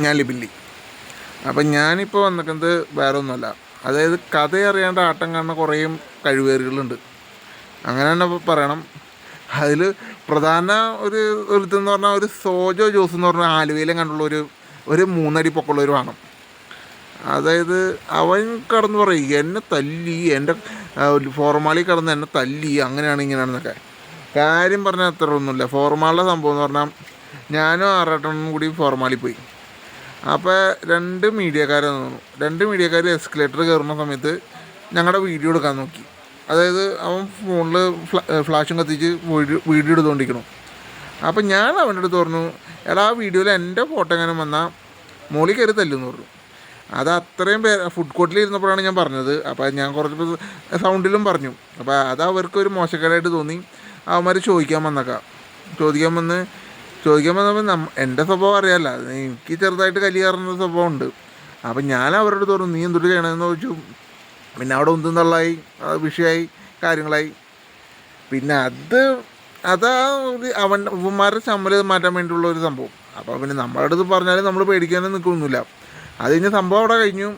ഞാൻ ലിബില്ലി അപ്പം ഞാനിപ്പോൾ വന്നിട്ടുണ്ട് വേറെ ഒന്നുമല്ല അതായത് കഥ അറിയാണ്ട് ആട്ടം കാണുന്ന കുറേ കഴിവേറുകളുണ്ട്. അങ്ങനെ തന്നെ പറയണം. അതിൽ പ്രധാന ഒരു ഒരുത്തെന്ന് പറഞ്ഞാൽ ഒരു സോജോ ജോസ് എന്ന് പറഞ്ഞ ആലുവയിലും കണ്ടുള്ള ഒരു ഒരു മൂന്നടി പൊക്കമുള്ള വേണം. അതായത് അവൻ കടന്ന് പറയും എന്നെ തല്ലി എന്റെ ഫോർമാലി കടന്ന് എന്നെ തല്ലി അങ്ങനെയാണ് ഇങ്ങനെയാണെന്നൊക്കെ. കാര്യം പറഞ്ഞാൽ അത്ര ഒന്നുമില്ല. ഫോർമാലിലെ സംഭവം എന്ന് പറഞ്ഞാൽ ഞാനും ആറേട്ടനും കൂടി ഫോർമാലി പോയി. അപ്പോൾ രണ്ട് മീഡിയക്കാരെ നിന്നു. രണ്ട് മീഡിയക്കാർ എസ്കലേറ്റർ കയറുന്ന സമയത്ത് ഞങ്ങളുടെ വീഡിയോ എടുക്കാൻ നോക്കി. അതായത് അവൻ ഫോണിൽ ഫ്ലാഷും കത്തിച്ച് വീഡിയോ വീഡിയോ എടുത്തുകൊണ്ടിരിക്കണം അപ്പം ഞാൻ അവന്റെ അടുത്ത് പറഞ്ഞു എടാ ആ വീഡിയോയിൽ എന്റെ ഫോട്ടോ എങ്ങനെ വന്നാൽ മോളിൽ കയറി തല്ലുമെന്ന് പറഞ്ഞു. അത് അത്രയും പേര് ഫുഡ് കോർട്ടിൽ ഇരുന്നപ്പോഴാണ് ഞാൻ പറഞ്ഞത്. അപ്പോൾ ഞാൻ കുറച്ച് സൗണ്ടിലും പറഞ്ഞു. അപ്പോൾ അത് അവർക്കൊരു മോശക്കാരായിട്ട് തോന്നി. അവന്മാർ ചോദിക്കാൻ വന്നേക്കാം. ചോദിക്കാൻ വന്ന് ചോദിക്കാൻ നമ്മൾ നമ്മ എന്റെ സ്വഭാവം അറിയാമല്ല എനിക്ക് ചെറുതായിട്ട് കലി കയറുന്ന സ്വഭാവം ഉണ്ട് അപ്പം ഞാൻ അവരോട് തോന്നും നീ എന്തൊരു ചെയ്യണമെന്ന് ചോദിച്ചു. പിന്നെ അവിടെ ഒന്നും തള്ളായി വിഷയമായി കാര്യങ്ങളായി. പിന്നെ അത് അതാ ഒരു അവൻ ഉപ്പന്മാരുടെ ചമ്മൽ മാറ്റാൻ വേണ്ടിയുള്ള ഒരു സംഭവം. അപ്പോൾ പിന്നെ നമ്മുടെ അടുത്ത് പറഞ്ഞാലും നമ്മൾ പേടിക്കാനും നിൽക്കൊന്നുമില്ല. അത് കഴിഞ്ഞ് സംഭവം അവിടെ കഴിഞ്ഞു.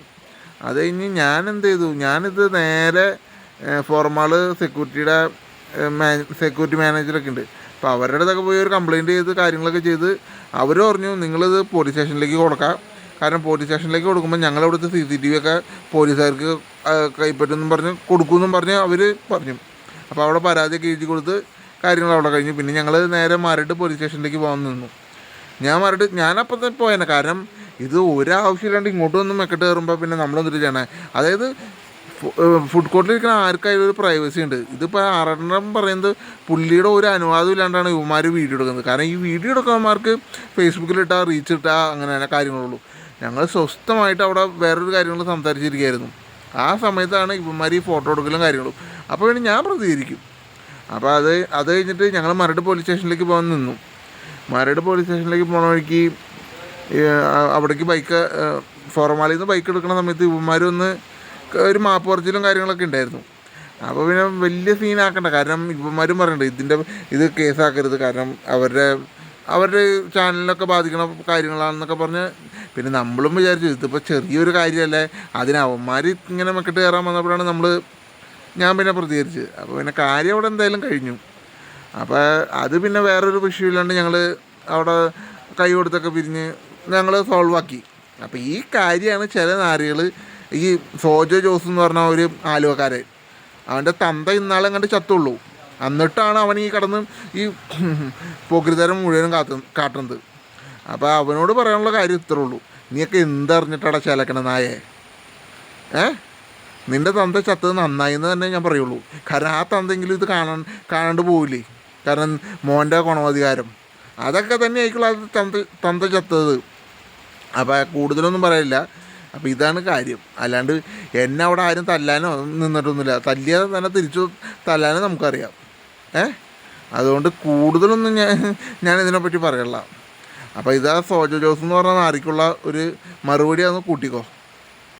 അത് കഴിഞ്ഞ് ഞാൻ എന്ത് ചെയ്തു? ഞാനിത് നേരെ ഫോർമാൾ സെക്യൂരിറ്റിയുടെ സെക്യൂരിറ്റി മാനേജറൊക്കെ ഉണ്ട്. അപ്പോൾ അവരുടെ അടുത്തൊക്കെ പോയി ഒരു കംപ്ലയിന്റ് ചെയ്ത് കാര്യങ്ങളൊക്കെ ചെയ്ത് അവർ പറഞ്ഞു നിങ്ങളിത് പോലീസ് സ്റ്റേഷനിലേക്ക് കൊടുക്കാം. കാരണം പോലീസ് സ്റ്റേഷനിലേക്ക് കൊടുക്കുമ്പോൾ ഞങ്ങളവിടുത്തെ സി സി ടി വി ഒക്കെ പോലീസുകാർക്ക് കൈപ്പറ്റുമെന്നും പറഞ്ഞ് കൊടുക്കുമെന്നും പറഞ്ഞ് അവർ പറഞ്ഞു. അപ്പോൾ അവിടെ പരാതിയൊക്കെ എഴുതി കൊടുത്ത് കാര്യങ്ങൾ അവിടെ കഴിഞ്ഞു. പിന്നെ ഞങ്ങൾ നേരെ മാറിയിട്ട് പോലീസ് സ്റ്റേഷനിലേക്ക് പോകാൻ നിന്നു. ഞാൻ മാറിയിട്ട് ഞാനപ്പം തന്നെ പോയേനെ. കാരണം ഇത് ഒരാവശ്യമില്ലാണ്ട് ഇങ്ങോട്ട് വന്ന് മെക്കെട്ട് കയറുമ്പോൾ പിന്നെ നമ്മളെന്തിട്ട് ചെയ്യണേ? അതായത് ഫുഡ് കോർട്ടിലിരിക്കുന്ന ആർക്കായാലും ഒരു പ്രൈവസി ഉണ്ട്. ഇതിപ്പോൾ ആറെണ്ണം പറയുന്നത് പുള്ളിയുടെ ഒരു അനുവാദം ഇല്ലാണ്ടാണ് ഇവന്മാർ വീഡിയോ എടുക്കുന്നത്. കാരണം ഈ വീഡിയോ എടുക്കുന്നവന്മാർക്ക് ഫേസ്ബുക്കിൽ ഇട്ടാൽ റീച്ച് ഇട്ടാൽ അങ്ങനെ കാര്യങ്ങളുള്ളൂ. ഞങ്ങൾ സ്വസ്ഥമായിട്ട് അവിടെ വേറൊരു കാര്യങ്ങൾ സംസാരിച്ചിരിക്കുകയായിരുന്നു. ആ സമയത്താണ് ഇവന്മാർ ഈ ഫോട്ടോ എടുക്കലും കാര്യങ്ങളും. അപ്പോൾ വേണ്ടി ഞാൻ പ്രതികരിക്കും. അപ്പോൾ അത് അത് കഴിഞ്ഞിട്ട് ഞങ്ങൾ മരട് പോലീസ് സ്റ്റേഷനിലേക്ക് പോകാൻ നിന്നു. മരട് പോലീസ് സ്റ്റേഷനിലേക്ക് പോണ വഴിക്ക് അവിടേക്ക് ബൈക്ക് ഫോർമാലിൽ നിന്ന് ബൈക്ക് എടുക്കുന്ന സമയത്ത് ഇവന്മാരൊന്ന് ഒരു മാപ്പ് പറച്ചിലും കാര്യങ്ങളൊക്കെ ഉണ്ടായിരുന്നു. അപ്പോൾ പിന്നെ വലിയ സീനാക്കണ്ട കാരണം ഇവന്മാരും പറയണ്ട ഇതിന്റെ ഇത് കേസാക്കരുത് കാരണം അവരുടെ അവരുടെ ചാനലിനൊക്കെ ബാധിക്കണ കാര്യങ്ങളാണെന്നൊക്കെ പറഞ്ഞ് പിന്നെ നമ്മളും വിചാരിച്ചു ഇതിപ്പോൾ ചെറിയൊരു കാര്യമല്ലേ അതിന് അവന്മാർ ഇങ്ങനെ മെക്കിട്ട് കയറാൻ വന്നപ്പോഴാണ് നമ്മൾ ഞാൻ പിന്നെ പ്രതികരിച്ചത്. അപ്പോൾ പിന്നെ കാര്യം അവിടെ എന്തായാലും കഴിഞ്ഞു. അപ്പോൾ അത് പിന്നെ വേറൊരു വിഷയമില്ലാണ്ട് ഞങ്ങൾ അവിടെ കൈ കൊടുത്തൊക്കെ പിരിഞ്ഞ് ഞങ്ങൾ സോൾവ് ആക്കി. അപ്പോൾ ഈ കാര്യമാണ് ചില നാരികൾ ഈ സോജോ ജോസ് എന്ന് പറഞ്ഞ ഒരു ആലുവക്കാരൻ. അവന്റെ തന്ത ഇന്നാളെ കണ്ട് ചത്തുള്ളൂ. എന്നിട്ടാണ് അവൻ ഈ കടന്ന് ഈ പോക്രിതരം മുഴുവനും കാത്തു കാട്ടുന്നത്. അപ്പോൾ അവനോട് പറയാനുള്ള കാര്യം ഇത്രേ ഉള്ളൂ. നീയൊക്കെ എന്തറിഞ്ഞിട്ടാടാ ചേലക്കണ നായേ? ഏ? നിന്റെ തന്ത ചത്തത് നന്നായി എന്ന് തന്നെ ഞാൻ പറയുള്ളൂ. കാരണം ആ തന്തെങ്കിലും ഇത് കാണാൻ കാണാണ്ട് പോവില്ലേ? കാരണം മോന്റെ ഗുണമധികാരം. അതൊക്കെ തന്നെ ആയിക്കുള്ള അത് തന്ത തന്ത ചത്തത്. അപ്പോൾ കൂടുതലൊന്നും പറയില്ല അപ്പോൾ ഇതാണ് കാര്യം. അല്ലാണ്ട് എന്നെ അവിടെ ആരും തല്ലാനോ നിന്നിട്ടൊന്നുമില്ല. തല്ലിയാൽ തന്നെ തിരിച്ചു തല്ലാനോ നമുക്കറിയാം. ഏ? അതുകൊണ്ട് കൂടുതലൊന്നും ഞാൻ ഞാൻ ഇതിനെപ്പറ്റി പറയല്ല. അപ്പോൾ ഇതാ സോജോ ജോസ് എന്ന് പറഞ്ഞ നാരിക്കുള്ള ഒരു മറുപടി അതൊന്ന് കൂട്ടിക്കോ.